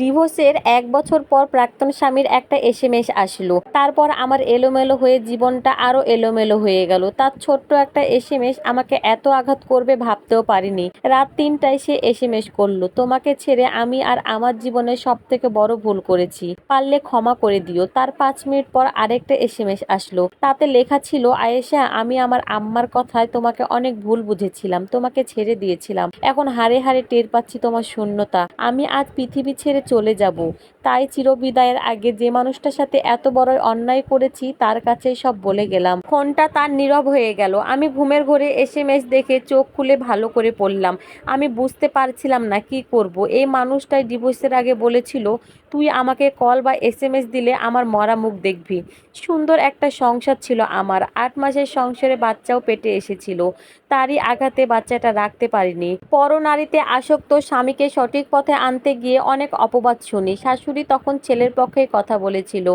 ডিভোর্সের এক বছর পর প্রাক্তন স্বামীর একটা এসএমএস আসলো। তারপর আমার এলোমেলো হয়ে জীবনটা আরও এলোমেলো হয়ে গেল। তার ছোট্ট একটা এসএমএস আমাকে এত আঘাত করবে ভাবতেও পারিনি। রাত তিনটায় সে এসএমএস করল। তোমাকে ছেড়ে আমি আর আমার জীবনে সব থেকে বড় ভুল করেছি। পারলে ক্ষমা করে দিও। তার পাঁচ মিনিট পর আরেকটা এসএমএস আসলো। তাতে লেখা ছিল, আয়েশা, আমি আমার আম্মার কথায় তোমাকে অনেক ভুল বুঝেছিলাম। তোমাকে ছেড়ে দিয়েছিলাম। এখন হারে হারে টের পাচ্ছি তোমার শূন্যতা। আমি আজ পৃথিবী ছেড়ে চলে যাব। তাই চিরবিদায়ের আগে যে মানুষটার সাথে এত বড় অন্যায় করেছি, তার কাছেই সব বলে গেলাম। ফোনটা তার নীরব হয়ে গেল। আমি ঘুমের ঘরে এসএমএস দেখে চোখ খুলে ভালো করে পড়লাম। আমি বুঝতে পারছিলাম না কি করব। এই মানুষটাই ডিভোর্সের আগে বলেছিল, তুই আমাকে কল বা এসএমএস দিলে আমার মরা মুখ দেখবি। সুন্দর একটা সংসার ছিল আমার। আট মাসের সংসারে বাচ্চাও পেটে এসেছিল। তারই আঘাতে বাচ্চাটা রাখতে পারিনি। পরনারীতে আসক্ত স্বামীকে সঠিক পথে আনতে গিয়ে অনেক অপবাদ শুনি। শাশুড়ি তখন ছেলের পক্ষে কথা বলেছিল।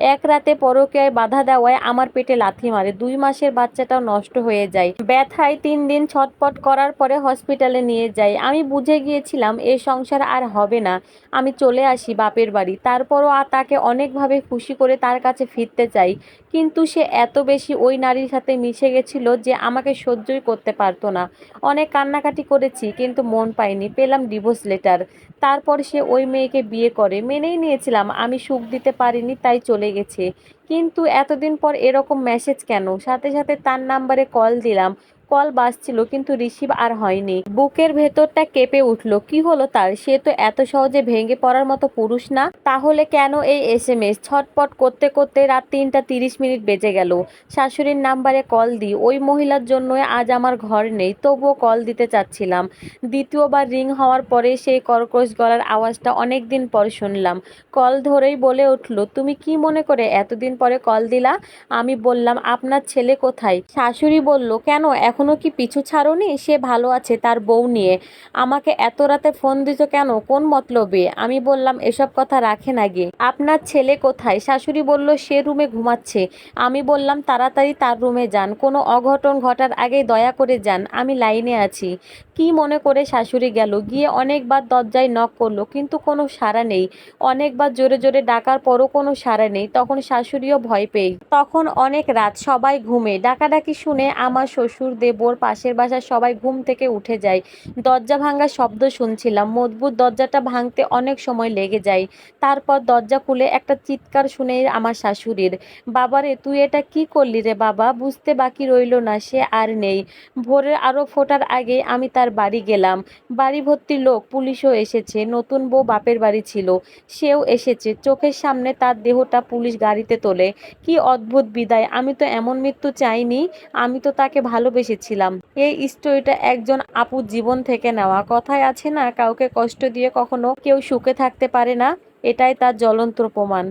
এক রাতে পরকীয়ায় বাধা দেওয়ায় আমার পেটে লাথি মারে। দুই মাসের বাচ্চাটাও নষ্ট হয়ে যায়। ব্যথায় তিন দিন ছটপট করার পরে হসপিটালে নিয়ে যাই। আমি বুঝে গিয়েছিলাম, এ সংসার আর হবে না। আমি চলে আসি বাপের বাড়ি। তারপরও তাকে অনেকভাবে খুশি করে তার কাছে ফিরতে চাই। কিন্তু সে এত বেশি ওই নারীর সাথে মিশে গেছিল যে আমাকে সহ্যই করতে পারতো না। অনেক কান্নাকাটি করেছি, কিন্তু মন পাইনি। পেলাম ডিভোর্স লেটার। তারপর সে ওই মেয়েকে বিয়ে করে। মেনেই নিয়েছিলাম। আমি সুখ দিতে পারিনি, তাই চলে গেছে। কিন্তু এতদিন পর এরকম মেসেজ কেন? সাথে সাথে তার নাম্বারে কল দিলাম। কল বাজছিল, কিন্তু রিসিভ আর হয়নি। বুকের ভেতরটা কেঁপে উঠল। কি হলো তার? সে তো এত সহজে ভেঙে পড়ার মতো পুরুষ না। তাহলে কেন এই এস এম এস? ছটপট করতে করতে রাত তিনটা তিরিশ মিনিট বেজে গেল। শাশুড়ির নাম্বারে কল দিই। ওই মহিলার জন্য আজ আমার ঘর নেই, তবুও কল দিতে চাচ্ছিলাম। দ্বিতীয়বার রিং হওয়ার পরে সেই কর্কশ গলার আওয়াজটা অনেক দিন পর শুনলাম। কল ধরেই বলে উঠল, তুমি কি মনে করে এতদিন পরে কল দিলা? আমি বললাম, আপনার ছেলে কোথায়? শাশুড়ি বলল, কেন? এখনও কি পিছু ছাড়োনি? সে ভালো আছে, তার বউ নিয়ে। আমাকে এত রাতে ফোন দিত কেন? কোন মতলবে? আমি বললাম, এসব কথা রাখেন আগে আপনার ছেলে কোথায়? শাশুড়ি বলল, সে রুমে ঘুমাচ্ছে। আমি বললাম, তাড়াতাড়ি তার রুমে যান। কোনো অঘটন ঘটার আগেই দয়া করে যান। আমি লাইনে আছি। কি মনে করে শাশুড়ি গেল? গিয়ে অনেকবার দরজায় নক করল, কিন্তু কোনো সাড়া নেই। অনেকবার জোরে জোরে ডাকার পরও কোনো সাড়া নেই। তখন শাশুড়িও ভয় পেয়ে তখন অনেক রাত সবাই ঘুমে। ডাকাডাকি শুনে আমার শ্বশুর দেবর পাশের বাসার সবাই ঘুম থেকে উঠে যায়। দরজা ভাঙার শব্দ শুনছিলাম। মজবুত দরজাটা ভাঙতে অনেক সময় লেগে যায়। তারপর দরজা খুলে একটা চিৎকার শুনে আমার শাশুড়ির, বাবারে, তুই এটা কি করলি রে বাবা? বুঝতে বাকি রইল না, সে আর নেই। ভোরের আরও ফোটার আগে আমি তার বাড়ি গেলাম। বাড়ি ভর্তি লোক, পুলিশও এসেছে। নতুন বউ বাপের বাড়ি ছিল। সেও এসেছে। চোখের সামনে তার দেহটা পুলিশ গাড়িতে তোলে। কি অদ্ভুত বিদায়। আমি তো এমন মৃত্যু চাইনি। আমি তো তাকে ভালোবেসেছিলাম এই স্টোরিটা একজন আপুর জীবন থেকে নেওয়া। কথায় আছে না, কাউকে কষ্ট দিয়ে কখনো কেউ সুখে থাকতে পারে না, এটাই তার জ্বলন্ত প্রমাণ।